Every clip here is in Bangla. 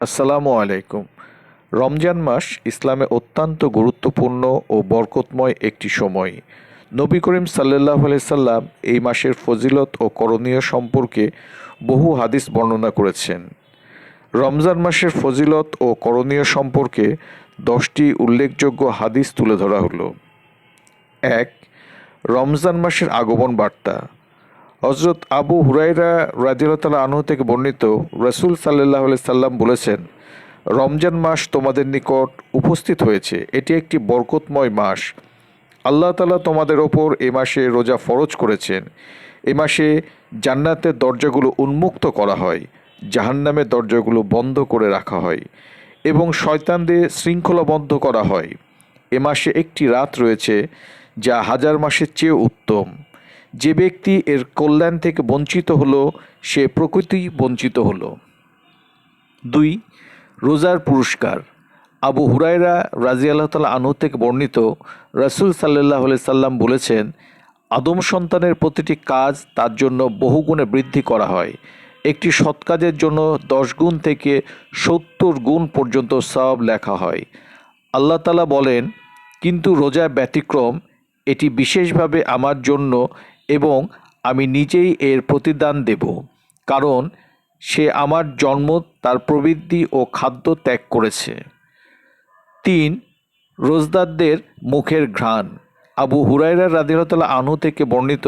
আসসালামু আলাইকুম। রমজান মাস ইসলামে অত্যন্ত গুরুত্বপূর্ণ ও বরকতময় একটি সময়। নবী করিম সাল্লাহ সাল্লাম এই মাসের ফজিলত ও করণীয় সম্পর্কে বহু হাদিস বর্ণনা করেছেন। রমজান মাসের ফজিলত ও করণীয় সম্পর্কে দশটি উল্লেখযোগ্য হাদিস তুলে ধরা হলো। এক, রমজান মাসের আগমন বার্তা। হজরত আবু হুরাইরা রাজিয়াল্লাহ আনহু থেকে বর্ণিত রসুল সাল্লাহ সাল্লাম বলেছেন, রমজান মাস তোমাদের নিকট উপস্থিত হয়েছে। এটি একটি বরকতময় মাস। আল্লাহ তালা তোমাদের ওপর এ মাসে রোজা ফরজ করেছেন। এ মাসে জান্নাতের দরজাগুলো উন্মুক্ত করা হয়, জাহান্নামের দরজাগুলো বন্ধ করে রাখা হয় এবং শয়তানদের শৃঙ্খলাবদ্ধ করা হয়। এ মাসে একটি রাত রয়েছে যা হাজার মাসের চেয়ে উত্তম। যে ব্যক্তি এর কল্যাণ থেকে বঞ্চিত হলো, সে প্রকৃতি বঞ্চিত হলো। দুই, রোজার পুরস্কার। আবু হুরাইরা রাজি আল্লাহ তালা আনহু থেকে বর্ণিত রাসুল সাল্লাহ সাল্লাম বলেছেন, আদম সন্তানের প্রতিটি কাজ তার জন্য বহুগুণে বৃদ্ধি করা হয়। একটি সৎ কাজের জন্য দশ গুণ থেকে সত্তর গুণ পর্যন্ত সব লেখা হয়। আল্লাহ তালা বলেন, কিন্তু রোজা ব্যতিক্রম, এটি বিশেষভাবে আমার জন্য এবং আমি নিজেই এর প্রতিদান দেব, কারণ সে আমার জন্ম, তার প্রবৃত্তি ও খাদ্য ত্যাগ করেছে। তিন, রোজদারদের মুখের ঘ্রাণ। আবু হুরাইরা রাদিহতাল্লাহ আনু থেকে বর্ণিত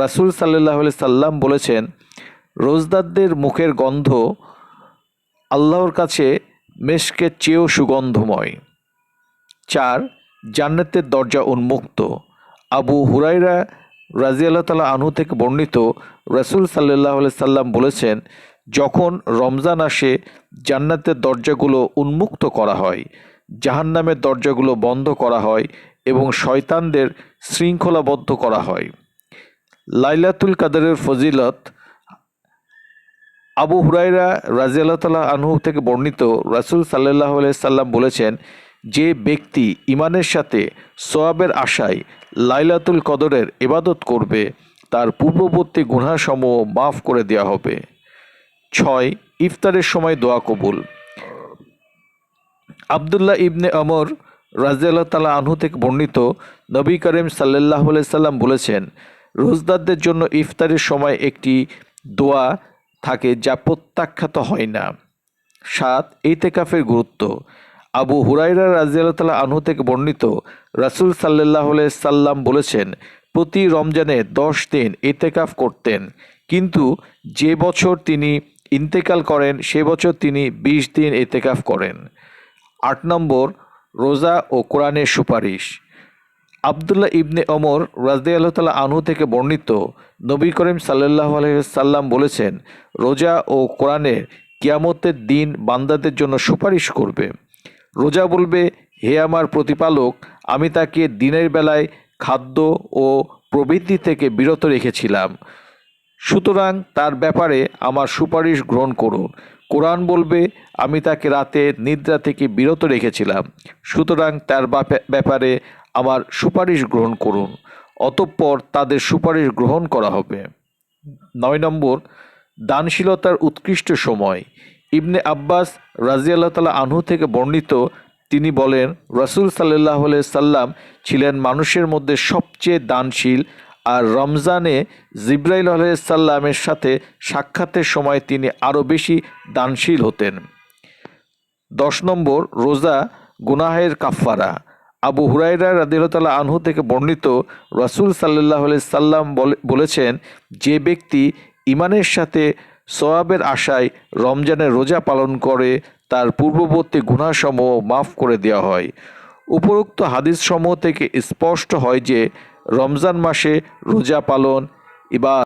রাসুল সাল্লাহ সাল্লাম বলেছেন, রোজদারদের মুখের গন্ধ আল্লাহর কাছে মেশকের চেয়েও সুগন্ধময়। চার, জান্নাতের দরজা উন্মুক্ত। আবু হুরাইরা রাজিয়াল্লাহ তালা আনহু থেকে বর্ণিত রসুল সাল্লাহ সাল্লাম বলেছেন, যখন রমজান আসে, জান্নাতের দরজাগুলো উন্মুক্ত করা হয়, জাহান্নামের দরজাগুলো বন্ধ করা হয় এবং শয়তানদের শৃঙ্খলাবদ্ধ করা হয়। লাইলাতুল কাদারের ফজিলত আবু হুরাইরা রাজিয়াল্লাহ তালা আনহু থেকে বর্ণিত রাসুল সাল্লাহ সাল্লাম বলেছেন যে ব্যক্তি ইমানের সাথে সোয়াবের আশায় লাইলাতুল কদরের এবাদত করবে, তার পূর্ববর্তী গুণাসমূহ মাফ করে দেওয়া হবে। ছয়, ইফতারের সময় দোয়া কবুল। আবদুল্লাহ ইবনে অমর রাজিয়াল্লাহ তালা আনহু থেকে বর্ণিত নবী করিম সাল্লাহ সাল্লাম বলেছেন, রোজদারদের জন্য ইফতারের সময় একটি দোয়া থাকে যা প্রত্যাখ্যাত হয় না। সাত, ইতেকাফের গুরুত্ব। আবু হুরাইরা রাজিয়াল্লাহ আনহু থেকে বর্ণিত, রাসুল সাল্লাহ সাল্লাম বলেছেন, প্রতি রমজানে দশ দিন ইতেকাফ করতেন। কিন্তু যে বছর তিনি ইন্তেকাল করেন, সে বছর তিনি বিশ দিন ইতেকাফ করেন। আট নম্বর, রোজা ও কোরআনের সুপারিশ। আবদুল্লাহ ইবনে অমর রাজদি আল্লাহ তালা আনহু থেকে বর্ণিত, নবী করিম সাল্লাহ সাল্লাম বলেছেন, রোজা ও কোরআনের কিয়ামতের দিন বান্দাদের জন্য সুপারিশ করবে। রোজা বলবে, হে আমার প্রতিপালক, আমি তাকে দিনের বেলায় খাদ্য ও প্রবৃত্তি থেকে বিরত রেখেছিলাম। সুতরাং তার ব্যাপারে আমার সুপারিশ গ্রহণ করুন। কোরআন বলবে, আমি তাকে রাতে নিদ্রা থেকে বিরত রেখেছিলাম। সুতরাং তার ব্যাপারে আমার সুপারিশ গ্রহণ করুন। অতঃপর তাদের সুপারিশ গ্রহণ করা হবে। নয় নম্বর, দানশীলতার উৎকৃষ্ট সময়। ইবনে আব্বাস রাজিয়াল্লাহ তালা আনহু থেকে বর্ণিত, তিনি বলেন, রসুল সাল্লাহ সাল্লাম ছিলেন মানুষের মধ্যে সবচেয়ে দানশীল আর রমজানে জিব্রাইল সাল্লামের সাথে সাক্ষাতের সময় তিনি আরও বেশি দানশীল হতেন। দশ নম্বর, রোজা গুনাহের কাফফারা। আবু হুরাইরা রাদিল্লা আনহু থেকে বর্ণিত, রাসুল সাল্লাহ সাল্লাম বলে- বলেছেন, যে ব্যক্তি ইমানের সাথে সোয়াবের আশায় রমজানের রোজা পালন করে তার পূর্ববর্তী গুণাসমূহ মাফ করে দেওয়া হয়। উপরোক্ত হাদিস সমূহ থেকে স্পষ্ট হয় যে রমজান মাসে রোজা পালন ইবা